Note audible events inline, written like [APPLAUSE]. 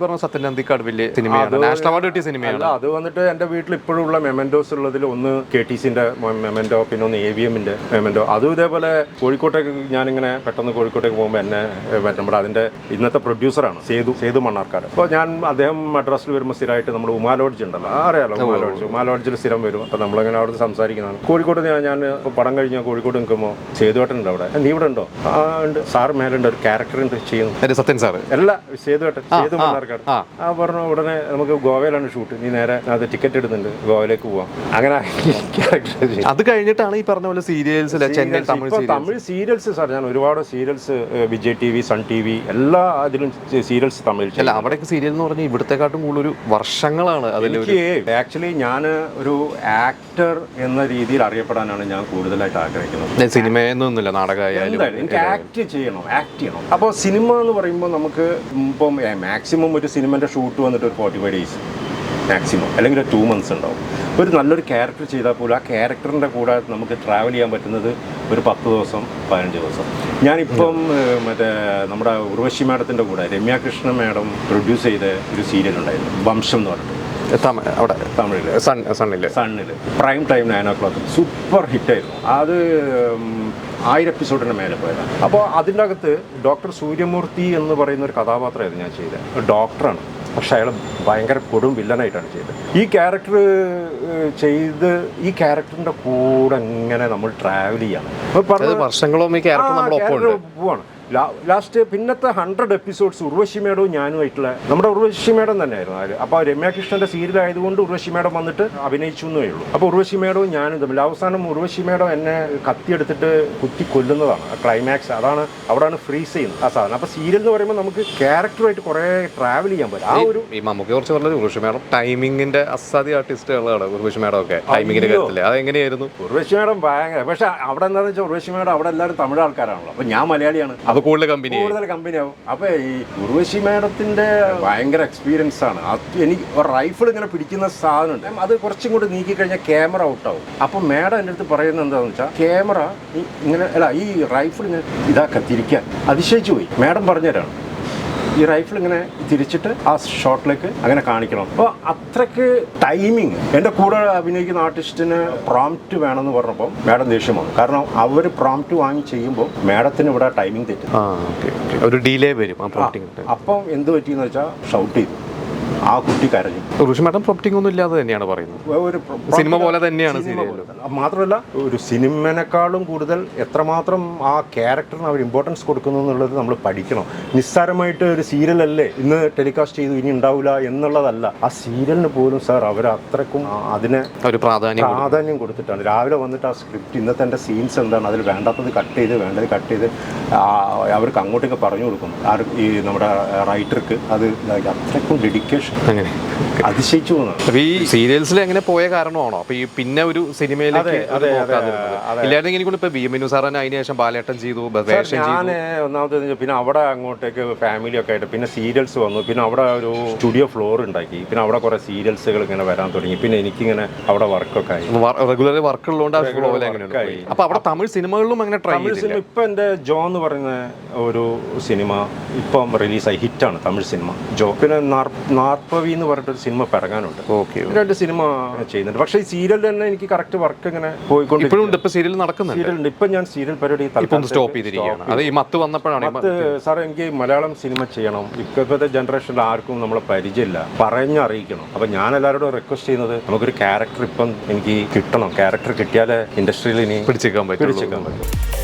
പറഞ്ഞ സത്യനന്ദിക്കാട് വലിയ സിനിമയാണ്. നാഷണൽ അവാർഡ് കിട്ടിയ സിനിമയാണ്. അത് വന്നിട്ട് എന്റെ വീട്ടിൽ ഇപ്പോഴും ഉള്ള മെമന്റോസ് ഉള്ളതിൽ ഒന്ന് കെ ടി സിന്റെ മെമെൻഡോ പിന്നെ ഒന്ന് എ വി എമ്മിന്റെ മെമെൻഡോ. അതും ഇതേപോലെ കോഴിക്കോട്ടേക്ക് ഞാനിങ്ങനെ പെട്ടെന്ന് കോഴിക്കോട്ടേക്ക് പോകുമ്പോൾ എന്നെ നമ്മുടെ അതിന്റെ ഇന്നത്തെ പ്രൊഡ്യൂസറാണ് സേതു സേതു മണ്ണാർക്കാട്. അപ്പോൾ ഞാൻ അദ്ദേഹം മദ്രാസിൽ വരുമ്പോൾ സ്ഥിരമായിട്ട് നമ്മൾ ഉമാ ലോഡ്ജ് ഉണ്ടല്ലോ ആ, അറിയാലോ ഉമാ ലോഡ്ജ്. ഉമാ ലോഡ്ജിൽ സ്ഥിരം വരും. അപ്പോൾ നമ്മളിങ്ങനെ അവിടെ സംസാരിക്കുന്നതാണ്. കോഴിക്കോട് ഞാൻ പടം കഴിഞ്ഞാൽ കോഴിക്കോട് നിൽക്കുമ്പോൾ സേതുവേട്ടനുണ്ട് അവിടെ. നീ ഇവിടെ ഉണ്ടോ? ആ ഉണ്ട്. സാർ മേലുണ്ട് ഒരു ക്യാരക്ടർ ഉണ്ട് ചെയ്യുന്നു. സത്യൻ സാർ അല്ല സേതുവേട്ടൻ സേതു മണ്ണാർക്കാട്. ആ. ആ പറഞ്ഞു ഉടനെ നമുക്ക് ഗോവയിലാണ് ഷൂട്ട് നീ നേരെ അത് ടിക്കറ്റ് എടുക്കുന്നുണ്ട് ഗോവയിലേക്ക് പോവാം. അങ്ങനെ [LAUGHS] അത് കഴിഞ്ഞിട്ടാണ് ഈ പറഞ്ഞ പോലെ സീരിയൽസ് തമിഴ് സീരിയൽസ് സാർ ഞാൻ ഒരുപാട് serials Vijay T V Sun T V എല്ലാ അതിലും സീരിയൽസ് തമിഴ് അല്ല അവിടെയൊക്കെ സീരിയൽ എന്ന് പറഞ്ഞാൽ ഇവിടത്തെക്കാട്ടും കൂടുതൽ ഒരു വർഷങ്ങളാണ് എനിക്ക് ആക്ച്വലി ഞാൻ ഒരു ആക്ടർ എന്ന രീതിയിൽ അറിയപ്പെടാനാണ് ഞാൻ കൂടുതലായിട്ട് ആഗ്രഹിക്കുന്നത്. സിനിമയൊന്നുമില്ല നാടകമായാലും എനിക്ക് ആക്ട് ചെയ്യണം ആക്ട് ചെയ്യണം. അപ്പോൾ സിനിമ എന്ന് പറയുമ്പോൾ നമുക്ക് ഇപ്പം മാക്സിമം ഒരു സിനിമന്റെ ഷൂട്ട് വന്നിട്ട് ഒരു ഫോർട്ടി ഫൈവ് ഡേയ്സ് മാക്സിമം അല്ലെങ്കിൽ ഒരു ടു മന്ത്സ് ഉണ്ടാവും. ഒരു നല്ലൊരു ക്യാരക്ടർ ചെയ്താൽ പോലും ആ ക്യാരക്ടറിന്റെ കൂടെ നമുക്ക് ട്രാവൽ ചെയ്യാൻ പറ്റുന്നത് ഒരു പത്ത് ദിവസം പതിനഞ്ച് ദിവസം. ഞാനിപ്പം മറ്റേ നമ്മുടെ ഉർവശി മാഡത്തിന്റെ കൂടെ രമ്യ കൃഷ്ണ മാഡം പ്രൊഡ്യൂസ് ചെയ്ത ഒരു സീരിയൽ ഉണ്ടായിരുന്നു വംശം എന്ന് പറഞ്ഞിട്ട്. അവിടെ തമിഴിൽ സൺ സണ്ണിൽ. സണ്ണിൽ. Prime time nine o'clock. Super ഹിറ്റായിരുന്നു. അത് ആയിരം എപ്പിസോഡിന് മേലെ പോയതാണ്. അപ്പോൾ അതിന്റെ അകത്ത് ഡോക്ടർ സൂര്യമൂർത്തി എന്ന് പറയുന്ന ഒരു കഥാപാത്രമായിരുന്നു ഞാൻ ചെയ്തത്. ഡോക്ടറാണ്. പക്ഷെ അയാൾ ഭയങ്കര കൊടും വില്ലനായിട്ടാണ് ചെയ്തത്. ഈ ക്യാരക്ടർ ചെയ്ത് ഈ ക്യാരക്ടറിന്റെ കൂടെ ഇങ്ങനെ നമ്മൾ ട്രാവൽ ചെയ്യണം. ഒപ്പം പോവാണ് ലാസ്റ്റ് പിന്നത്തെ ഹൺഡ്രഡ് എപ്പിസോഡ്സ് ഉർവശി മേഡവും ഞാനുമായിട്ടുള്ള നമ്മുടെ ഉർവശി മേഡം തന്നെയായിരുന്നു അതിൽ അപ്പോൾ രമ്യാകൃഷ്ണന്റെ സീരിയൽ ആയതുകൊണ്ട് ഉർവശി മേഡം വന്നിട്ട് അഭിനയിച്ചു എന്നേ ഉള്ളൂ. അപ്പോൾ ഉർവശി മേഡവും ഞാനും തമ്മിൽ അവസാനം ഉർവശി മേഡം എന്നെ കത്തിയെടുത്തിട്ട് കുത്തി കൊല്ലുന്നതാണ്. ക്ലൈമാക്സ് അതാണ് അവിടെയാണ് ഫ്രീസ് ചെയ്യുന്നത്. ആ സാധനം. അപ്പോൾ സീരിയൽ എന്ന് പറയുമ്പോൾ നമുക്ക് ക്യാരക്ടറായിട്ട് കുറേ ട്രാവൽ ചെയ്യാൻ പറ്റും. ആ ഒരു ഈ മമ്മൂക്കി കുറച്ച് പറഞ്ഞത് ഉർവശി മേഡം ടൈമിങ്ങിന്റെ അസാധ്യ ആർട്ടിസ്റ്റുകളാണ് ഉർവശി മേഡം ഒക്കെ ടൈമിങ്ങിന്റെ കാര്യത്തിൽ അതെങ്ങനെയായിരുന്നു? ഉർവശി മേഡം ഭയങ്കര പക്ഷെ അവിടെ എന്താണെന്ന് വെച്ചാൽ ഉർവശി മേഡം അവിടെ എല്ലാവരും തമിഴ് ആൾക്കാരാണല്ലോ. അപ്പോൾ ഞാൻ മലയാളിയാണ്. കൂടുതൽ കമ്പനി കൂടുതൽ കമ്പനിയാവും. അപ്പൊ ഈ ഉർവശി മാഡത്തിന്റെ ഭയങ്കര എക്സ്പീരിയൻസ് ആണ്. എനിക്ക് റൈഫിൾ ഇങ്ങനെ പിടിക്കുന്ന സാധനമുണ്ട് അത് കുറച്ചും കൂടി നീക്കി കഴിഞ്ഞാൽ ക്യാമറ ഔട്ടാവും അപ്പൊ മാഡം എന്റെ അടുത്ത് പറയുന്നത് എന്താണെന്ന് വെച്ചാൽ ക്യാമറ ഇങ്ങനെ അല്ല ഈ റൈഫിൾ ഇങ്ങനെ ഇതാക്കാൻ അതിശയിച്ചു പോയി. മാഡം പറഞ്ഞുതരാണ് ഈ റൈഫിൾ ഇങ്ങനെ തിരിച്ചിട്ട് ആ ഷോട്ടിലേക്ക് അങ്ങനെ കാണിക്കണം. അപ്പോൾ അത്രയ്ക്ക് ടൈമിങ് എന്റെ കൂടെ അഭിനയിക്കുന്ന ആർട്ടിസ്റ്റിന് പ്രോംപ്റ്റ് വേണമെന്ന് പറഞ്ഞപ്പോൾ മാഡം ദേഷ്യം വന്നു. കാരണം അവർ പ്രോംപ്റ്റ് വാങ്ങി ചെയ്യുമ്പോൾ മാഡത്തിന് ഇവിടെ ടൈമിംഗ് തെറ്റും. ഒരു ഡിലേ വരും അപ്പം എന്ത് പറ്റിയെന്ന് വെച്ചാൽ ഷൗട്ട് ചെയ്തു. ആ കുട്ടി കരഞ്ഞു. ഋഷി മാഡം പ്രോപ്റ്റിംഗ് ഒന്നും ഇല്ലാതെ തന്നെയാണ് പറയുന്നത്. ഒരു സിനിമ പോലെ തന്നെയാണ്. മാത്രമല്ല ഒരു സിനിമനേക്കാളും കൂടുതൽ എത്രമാത്രം ആ ക്യാരക്ടറിന് അവർ ഇമ്പോർട്ടൻസ് കൊടുക്കുന്നു എന്നുള്ളത് നമ്മൾ പഠിക്കണം. നിസ്സാരമായിട്ട് ഒരു സീരിയൽ അല്ലേ ഇന്ന് ടെലികാസ്റ്റ് ചെയ്തു ഇനി ഉണ്ടാവില്ല എന്നുള്ളതല്ല. ആ സീരിയലിന് പോലും സാർ അവർ അത്രക്കും അതിന് ഒരു പ്രാധാന്യം പ്രാധാന്യം കൊടുത്തിട്ടാണ്. രാവിലെ വന്നിട്ട് ആ സ്ക്രിപ്റ്റ് ഇന്നത്തെ എന്റെ സീൻസ് എന്താണ്? അതിൽ വേണ്ടാത്തത് കട്ട് ചെയ്ത് വേണ്ടത് കട്ട് ചെയ്ത് അവർക്ക് അങ്ങോട്ടേക്ക് പറഞ്ഞു കൊടുക്കുന്നു. ആ ഈ നമ്മുടെ റൈറ്റർക്ക് അത് അത്രക്കും ഡെഡിക്കേഷൻ അങ്ങനെ. അതിശയിച്ചു അപ്പൊ ഈ സീരിയൽസിൽ എങ്ങനെ പോയ കാരണമാണോ? അപ്പൊ ഈ പിന്നെ ഒരു സിനിമയിലേക്ക്. ഇല്ലായിരുന്നെങ്കിൽ എനിക്ക് ഇപ്പൊ ബി സാറിന് അതിന് ശേഷം ബാലേട്ടൻ ചെയ്തു ഞാൻ ഒന്നാമത്തെ പിന്നെ അവിടെ അങ്ങോട്ടേക്ക് ഫാമിലി ഒക്കെ ആയിട്ട് പിന്നെ സീരിയൽസ് വന്നു. പിന്നെ അവിടെ ഒരു സ്റ്റുഡിയോ ഫ്ലോർ ഉണ്ടാക്കി. പിന്നെ അവിടെ കുറെ സീരിയൽസുകൾ ഇങ്ങനെ വരാൻ തുടങ്ങി. പിന്നെ എനിക്കിങ്ങനെ അവിടെ വർക്കൊക്കെ ആയി. റെഗുലർ വർക്ക് ഉള്ളതുകൊണ്ട് അപ്പൊ അവിടെ തമിഴ് സിനിമകളിലും അങ്ങനെ ട്രൈ സിനിമ ഇപ്പൊ എന്റെ ജോ എന്ന് പറയുന്ന ഒരു സിനിമ ഇപ്പം റിലീസായി ഹിറ്റാണ് തമിഴ് സിനിമ. ജോ. പിന്നെ നാർപ്പവി എന്ന് പറഞ്ഞിട്ടൊരു സിനിമ പിറങ്ങാനുണ്ട്. ഓക്കെ രണ്ട് സിനിമ ചെയ്യുന്നുണ്ട്. പക്ഷേ ഈ സീരിയൽ തന്നെ എനിക്ക് കറക്റ്റ് വർക്ക് ഇങ്ങനെ പോയിക്കൊണ്ട് ഇപ്പൊ സീരിയൽ നടക്കുന്നുണ്ട്. സീരിയൽ ഉണ്ട്. ഇപ്പം ഞാൻ സീരിയൽ പരിപാടി സ്റ്റോപ്പ് ചെയ്തിരിക്കുകയാണ്. അത് ഈ മത്ത് വന്നപ്പോഴാണ് മത്ത് സാറേ എനിക്ക് മലയാളം സിനിമ ചെയ്യണം. ഇപ്പോഴത്തെ ജനറേഷനിൽ ആർക്കും നമ്മളെ പരിചയമില്ല. പറഞ്ഞറിയിക്കണം അപ്പം ഞാൻ എല്ലാവരോടും റിക്വസ്റ്റ് ചെയ്യുന്നത് നമുക്കൊരു ക്യാരക്ടർ ഇപ്പം എനിക്ക് കിട്ടണം. ക്യാരക്ടർ കിട്ടിയാലേ ഇൻഡസ്ട്രിയിൽ ഇനി പിടിച്ചേക്കാൻ പറ്റും പിടിച്ചേക്കാൻ പറ്റും